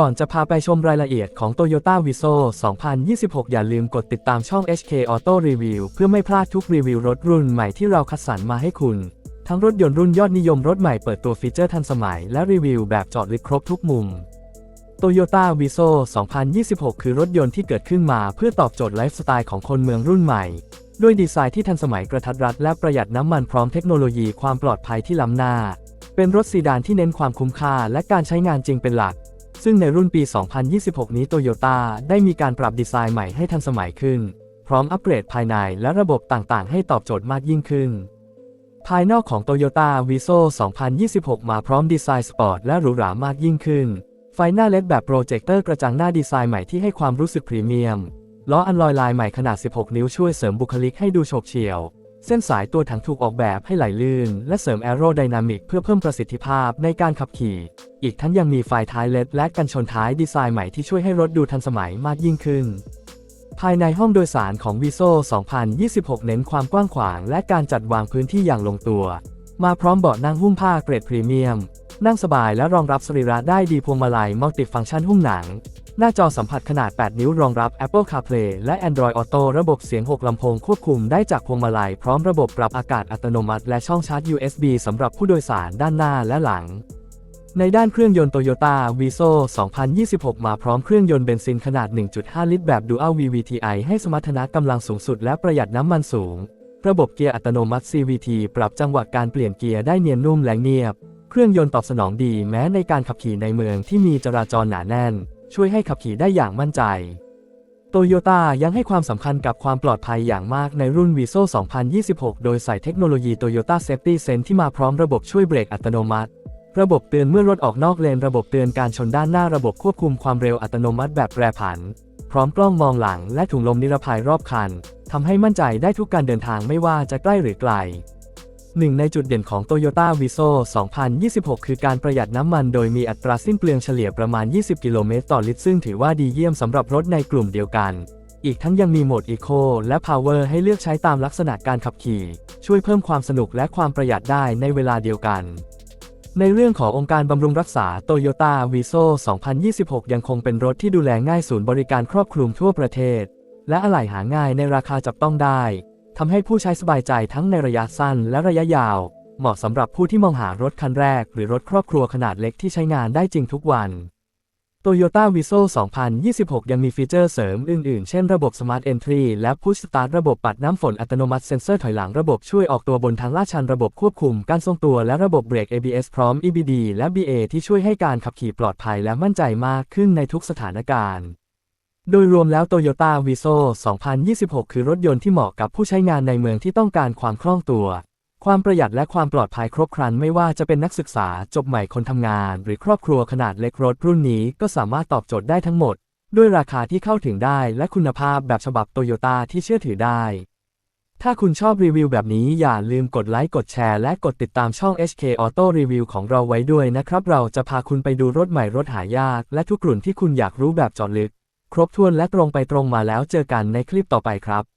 ก่อนจะพาไปชมรายละเอียดของ Toyota Viso 2026 อย่าลืมกดติดตามช่อง HK Auto Review เพื่อไม่พลาดทุกรีวิวรถรุ่นใหม่ที่เราคัดสรรมาให้คุณ ทั้งรถยนต์รุ่นยอดนิยมรถใหม่เปิดตัวฟีเจอร์ทันสมัย และรีวิวแบบจอดลึกครบทุกมุม Toyota Viso 2026 คือรถยนต์ที่เกิดขึ้นมาเพื่อตอบโจทย์ไลฟ์สไตล์ของคนเมืองรุ่นใหม่ ด้วยดีไซน์ที่ทันสมัยกระทัดรัดและประหยัดน้ำมันพร้อมเทคโนโลยีความปลอดภัยที่ล้ำหน้า เป็นรถซีดานที่เน้นความคุ้มค่าและการใช้งานจริงเป็นหลัก ซึ่งในรุ่นปี 2026 นี้โตโยต้าได้มีการปรับดีไซน์ใหม่ให้ทันสมัยขึ้น พร้อมอัปเกรดภายในและระบบต่างๆ ให้ตอบโจทย์มากยิ่งขึ้น ภายนอกของ Toyota Viso 2026 มาพร้อมดีไซน์สปอร์ตและหรูหรามากยิ่งขึ้น ไฟหน้าเลดแบบโปรเจคเตอร์กระจังหน้าดีไซน์ใหม่ที่ให้ความรู้สึกพรีเมียม ล้ออันลอยลายใหม่ขนาด 16 นิ้วช่วยเสริมบุคลิกให้ดูโฉบเฉี่ยว เส้นสายตัวถังถูกออกแบบให้ไหลลื่น และเสริมแอโรไดนามิกเพื่อเพิ่มประสิทธิภาพในการขับขี่ อีกทั้งยังมีไฟท้ายเลดและกันชนท้ายดีไซน์ใหม่ที่ช่วยให้รถดูทันสมัยมากยิ่งขึ้น ภายในห้องโดยสารของ Viso 2026 เน้นความกว้างขวาง และการจัดวางพื้นที่อย่างลงตัว มาพร้อมเบาะนั่งหุ้มผ้าเกรดพรีเมียม นั่งสบายและรองรับสรีระได้ดีพวงมาลัยมัลติฟังก์ชันหุ้มหนัง หน้าจอสัมผัสขนาด 8 นิ้วรองรับ Apple CarPlay และ Android Auto ระบบเสียง 6 ลำโพงควบคุมได้จากพวงมาลัย พร้อมระบบปรับอากาศอัตโนมัติ และช่องชาร์จ USB สำหรับผู้โดยสารด้านหน้าและหลัง ในด้านเครื่องยนต์ Toyota Viso 2026 มาพร้อมเครื่องยนต์เบนซินขนาด 1.5 ลิตรแบบ Dual VVTi ให้สมรรถนะกำลังสูงสุดและประหยัดน้ำมันสูง ระบบเกียร์อัตโนมัติ CVT ปรับจังหวะการเปลี่ยนเกียร์ได้เนียนนุ่มและเงียบ เครื่องยนต์ตอบสนองดีแม้ในการขับขี่ในเมืองที่มีจราจรหนาแน่น ช่วยให้ขับขี่ได้อย่างมั่นใจโตโยต้ายังให้ความสำคัญกับความปลอดภัยอย่างมากในรุ่น Viso 2026 โดยใส่เทคโนโลยี Toyota Safety Sense ที่มาพร้อมระบบช่วยเบรกอัตโนมัติ ระบบเตือนเมื่อรถออกนอกเลน ระบบเตือนการชนด้านหน้า ระบบควบคุมความเร็วอัตโนมัติแบบแปรผัน พร้อมกล้องมองหลังและถุงลมนิรภัยรอบคัน ทำให้มั่นใจได้ทุกการเดินทางไม่ว่าจะใกล้หรือไกล หนึ่งในจุดเด่นของ Toyota Viso 2026 คือการประหยัดน้ำมันโดยมีอัตราสิ้นเปลืองเฉลี่ยประมาณ 20 กิโลเมตรต่อลิตร ซึ่งถือว่าดีเยี่ยมสำหรับรถในกลุ่มเดียวกัน อีกทั้งยังมีโหมด Eco และ Power ให้เลือกใช้ตามลักษณะการขับขี่ ช่วยเพิ่มความสนุกและความประหยัดได้ในเวลาเดียวกัน ในเรื่องขององค์การบำรุงรักษา Toyota Viso 2026 ยังคงเป็นรถที่ดูแลง่ายศูนย์บริการครอบคลุมทั่วประเทศ และอะไหล่หาง่ายในราคาจับต้องได้ ทำให้ผู้ใช้สบายใจทั้งในระยะสั้นและระยะยาว เหมาะสำหรับผู้ที่มองหารถคันแรก หรือรถครอบครัวขนาดเล็กที่ใช้งานได้จริงทุกวัน Toyota Viso 2026 ยังมีฟีเจอร์เสริมอื่น ๆ เช่นระบบ Smart Entry และ Push Start ระบบปัดน้ำฝนอัตโนมัติเซ็นเซอร์ถอยหลังระบบช่วยออกตัวบนทางลาดชันระบบควบคุมการทรงตัวและระบบเบรก ABS พร้อม EBD และ BA ที่ช่วยให้การขับขี่ปลอดภัยและมั่นใจมากขึ้นในทุกสถานการณ์ โดยรวมแล้ว Toyota Viso 2026 คือรถยนต์ที่เหมาะกับผู้ใช้งานในเมืองที่ต้องการความคล่องตัว ความประหยัดและความปลอดภัยครบครันไม่ว่าจะเป็นนักศึกษาจบใหม่คนทำงาน หรือครอบครัวขนาดเล็กรถรุ่นนี้ก็สามารถตอบโจทย์ได้ทั้งหมด ด้วยราคาที่เข้าถึงได้และคุณภาพแบบฉบับโตโยต้าที่เชื่อถือได้ ถ้าคุณชอบรีวิวแบบนี้อย่าลืมกดไลค์กดแชร์และกดติดตามช่อง HK Auto Review ของเราไว้ด้วยนะครับ เราจะพาคุณไปดูรถใหม่รถหายากและทุกกลุ่นที่คุณอยากรู้แบบเจอดลึก ครบถ้วนและตรงไปตรงมาแล้วเจอกันในคลิปต่อไปครับ